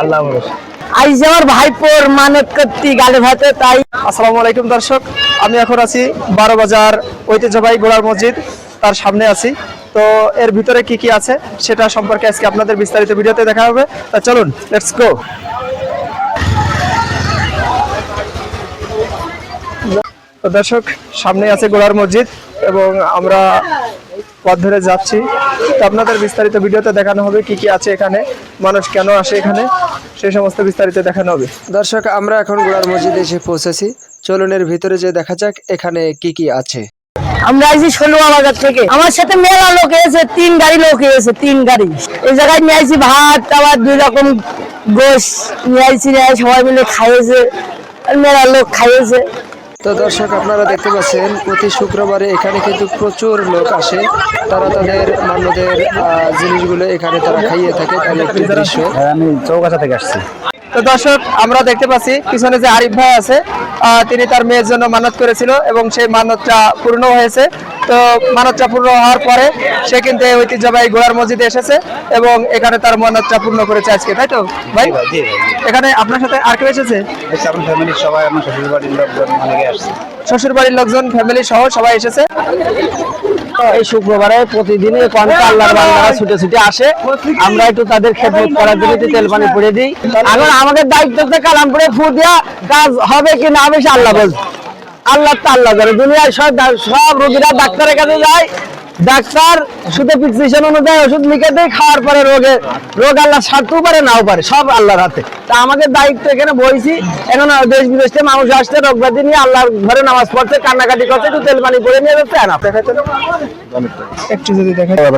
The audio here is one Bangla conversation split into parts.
আল্লাহ আমার ভাইপোর মানত করতে গালে ভাতে তাই আসসালামু আলাইকুম দর্শক আমি এখন আছি বারো বাজার ঐতিহ্যবাহী গোড়ার মসজিদ তার সামনে আছি। তো এর ভিতরে কি কি আছে সেটা সম্পর্কে আজকে আপনাদের বিস্তারিত ভিডিওতে দেখা হবে। তা চলুন লেটস গো তো দর্শক সামনে আছে গোড়ার মসজিদ এবং আমরা পথ ধরে যাচ্ছি। তো আপনাদের বিস্তারিত ভিডিওতে দেখানো হবে কি কি আছে এখানে মানুষ কেন আসে এখানে সেই সমস্ত বিস্তারিত দেখানো হবে। দর্শক আমরা এখন গোড়ার মসজিদে এসে পৌঁছেছি। চলুন এর ভিতরে যে দেখা যাক এখানে কি কি আছে। আমরা আইছি ষোলোয়া বাজার থেকে। আমার সাথে মেলা লোক এসে তিন গাড়ি লোক এসে তিন গাড়ি। এই জায়গায় নিয়ে আইছি ভাত আবার দুই রকম গোস নিয়ে আইছি নিয়ে আইছি, সবাই মিলে খাইয়েছে আর মেলা লোক খাইয়েছে। তো দর্শক আপনারা দেখতে পাচ্ছেন প্রতি শুক্রবারে এখানে কিন্তু প্রচুর লোক আসে। তারা তাদের মান্যদের জিনিসগুলো এখানে তারা খাইয়ে থাকে তার একটি দৃশ্য। আমি চৌকাছা থেকে আসছি। তো দর্শক আমরা দেখতে পাচ্ছি পিছনে যে আরিফ ভাই আছে আহ, তিনি তার মেয়ের জন্য মানত করেছিল এবং সেই মানতটা পূর্ণ হয়েছে। তো মানতটা পূর্ণ হওয়ার পরে সে কিন্তু এই ঐতিহ্যবাহী গোড়ার মসজিদে এসেছে এবং এখানে তার মানতটা পূর্ণ করেছে আজকে তাই তো? ভাই? এখানে আপনার সাথে আর কেউ এসেছে? সবাই আমার শ্বশুর বাড়ির লোকজন আসছে। শ্বশুর বাড়ির লোকজন ফ্যামিলি সহ সবাই এসেছে। এই শুক্রবারে প্রতিদিনই কনকা আল্লাহর বান্দারা ছুটে ছুটে আসে। আমরা একটু তাদের খেদমত করার জন্য একটু তেল পানি পড়ে দিই। এখন আমাদের দায়িত্ব হচ্ছে কালাম পড়ে ফু দেওয়া কাজ হবে কি না হবে সে আল্লাহ বলছে। আল্লাহ আল্লাহ করে। দুনিয়ায় সব সব রোগীরা ডাক্তারের কাছে যায়। ডাক্তার শুধু প্রেসক্রিপশন অনুযায়ী ওষুধ লিখে দেয় খাওয়ার পরে রোগে রোগ আল্লাহ সারতেও পারে নাও পারে সব আল্লাহর হাতে। তা আমাদের দায়িত্ব এখানে বইছি এখন দেশ বিদেশ থেকে মানুষ আসছে রোগ ব্যাধি নিয়ে আল্লাহর ঘরে নামাজ পড়ছে কান্নাকাটি করছে একটু তেল পানি করে নিয়ে যাচ্ছে না একটু যদি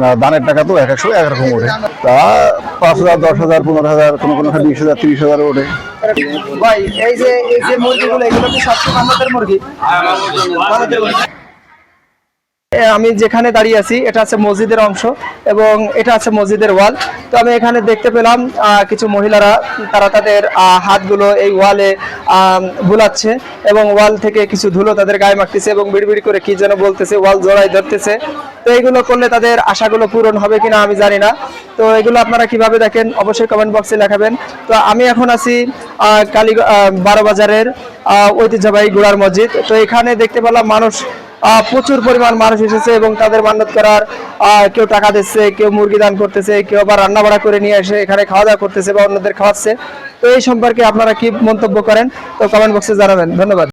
না দানের টাকা তো এক একশো একরকম ওঠে। তা পাঁচ হাজার দশ হাজার পনেরো হাজার কোনো কোনো বিশ হাজার তিরিশ হাজার ওঠে। ভাই এই যে এই যে মুরগিগুলো এগুলো কি সবচেয়ে মানতের মুরগি? আমি যেখানে দাঁড়িয়ে আছি, এটা আছে মসজিদের অংশ এবং এটা আছে মসজিদের ওয়াল। তো আমি এখানে দেখতে পেলাম কিছু মহিলারা, তারা তাদের হাতগুলো এই ওয়ালে বুলাচ্ছে এবং ওয়াল থেকে কিছু ধুলো তাদের গায়ে মাখতেছে এবং বিড়বিড় করে কি যেন বলতেছে, ওয়াল জড়াই ধরতেছে। তো এইগুলো করলে তাদের আশাগুলো পূরণ হবে কিনা আমি জানি না। তো এগুলো আপনারা কীভাবে দেখেন অবশ্যই কমেন্ট বক্সে লেখাবেন। তো আমি এখন আছি কালী বারো বাজারের ঐতিহ্যবাহী গোড়ার মসজিদ। তো এখানে দেখতে পেলাম মানুষ প্রচুর পরিমাণ মানুষ এসেছে এবং তাদের মান্যত করার কেউ টাকা দিচ্ছে, কেউ মুরগি দান করতেছে, কেউ আবার রান্না বাড়া করে নিয়ে এসে এখানে খাওয়া দাওয়া করতেছে বা অন্যদের খাওয়াচ্ছে। তো এই সম্পর্কে আপনারা কি মন্তব্য করেন, তো কমেন্ট বক্সে জানাবেন। ধন্যবাদ।